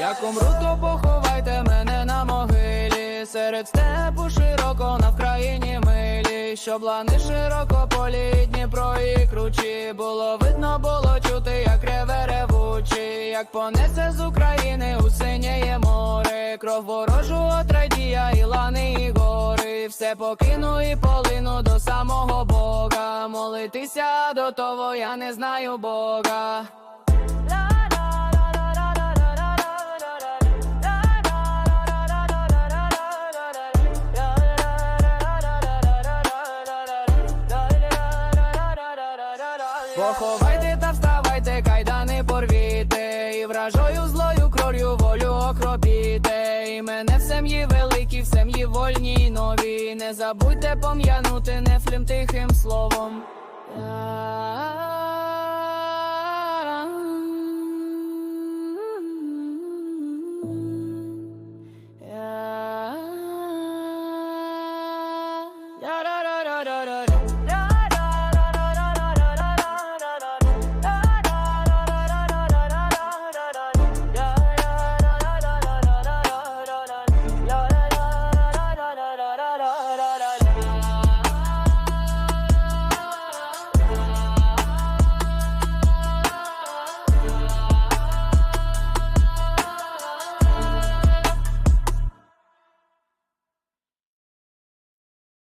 Як умру, то поховайте мене на могилі, серед степу широко на країні милі, Щоб лани широко полі, Дніпро і кручі, було видно, було чути, як реве ревучі, як понесе з України у синєє море, кров ворожу отрадія, і лани і все покину і полину до самого Бога. Молитися до того я не знаю Бога. Поховайте та вставайте, кров'ю волю окропіте. Мене в сім'ї великі, в сім'ї вольні й новій. Не забудьте пом'янути нефлім тихим словом.